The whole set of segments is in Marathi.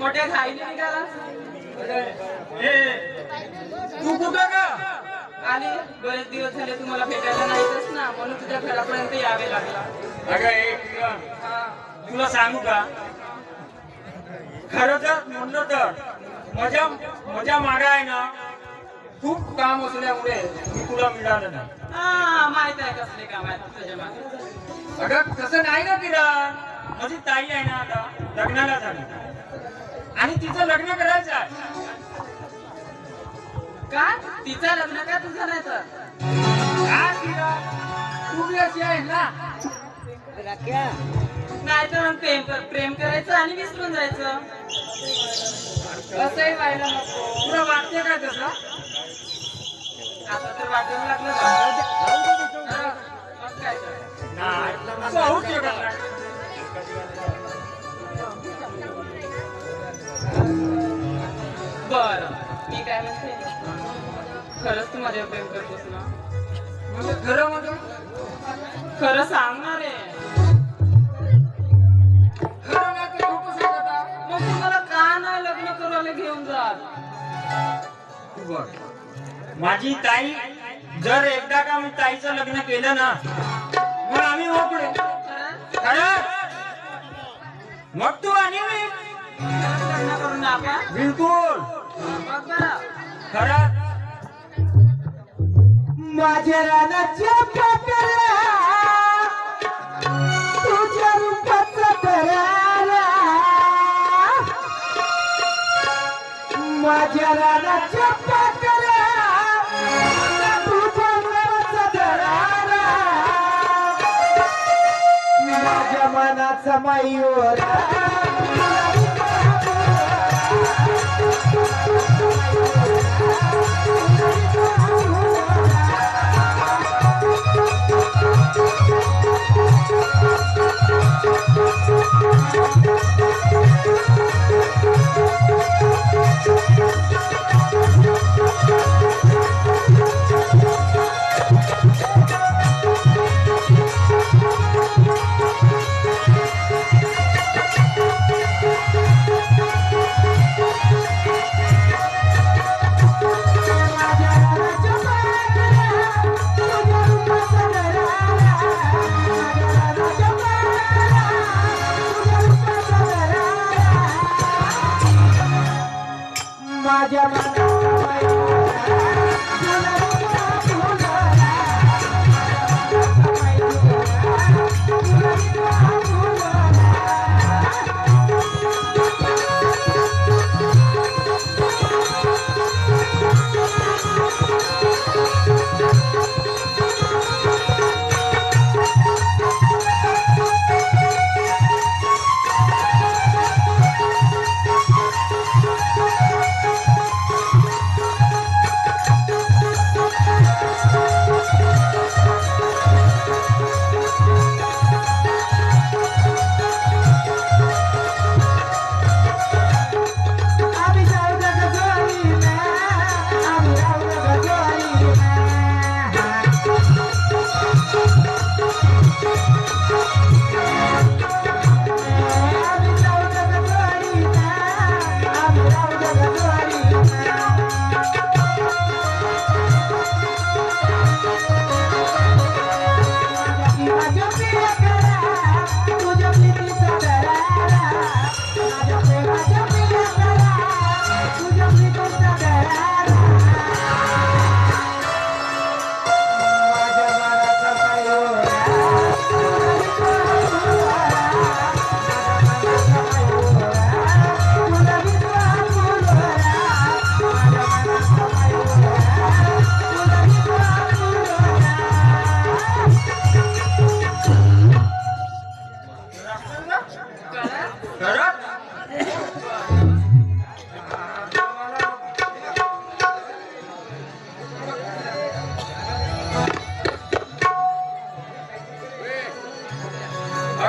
मोठ्या घाईने निघाला. तू कुठं का आली बरेच दिवस झाले तुम्हाला भेटायला नाहीतच ना म्हणून तुझ्या घरापर्यंत यावे लागला. अगं एक. तुला सांगू का? खरं तर म्हणलं तर माझ्या माझ्या मागे आहे ना खूप काम असल्यामुळे मी तुला मिळालं नाही. हा माहीत आहे कसले काम आहे तुझ्या मागे. अगं तसं नाही ना किरण माझी ताई आहे ना आता लग्नाला झाली. आणि तिचं लग्न करायचं आहे. का? तिचं लग्न का तुझं नाही तर? तू बी अशी आहे ना. नाही तर मग प्रेम कर प्रेम करायचं आणि विसरून जायचं. असंही व्हायला नको. तुला वाटते काय तसं? बर मी काय म्हणते? खरंच तू माझ्या प्रेम करतोस ना? म्हणजे खरं मग खरं सांगणार? आहे खरं नाही तर खोटं सांगत आहे. मग तू मला का नाही लग्न करायला घेऊन जात? माझी ताई जर एकदा का मी ताईचं लग्न केलं ना मग आम्ही हो मोकळे मग तू आणि मी. बिलकुल. खरं? माझ्या रानाच्या ಮಯೂರ gracias.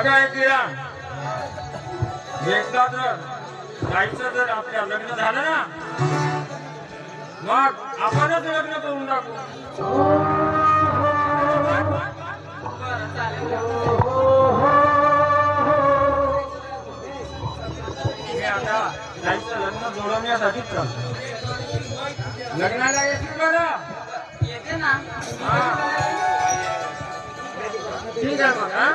आहे किरण एकदा जर ताईचं जर आपल्या लग्न झालं ना मग आपणच लग्न करून टाकू ताईचं लग्न जोडवण्यासाठीच चालतो लग्नाला बरं येते ना. ठीक आहे मग हा?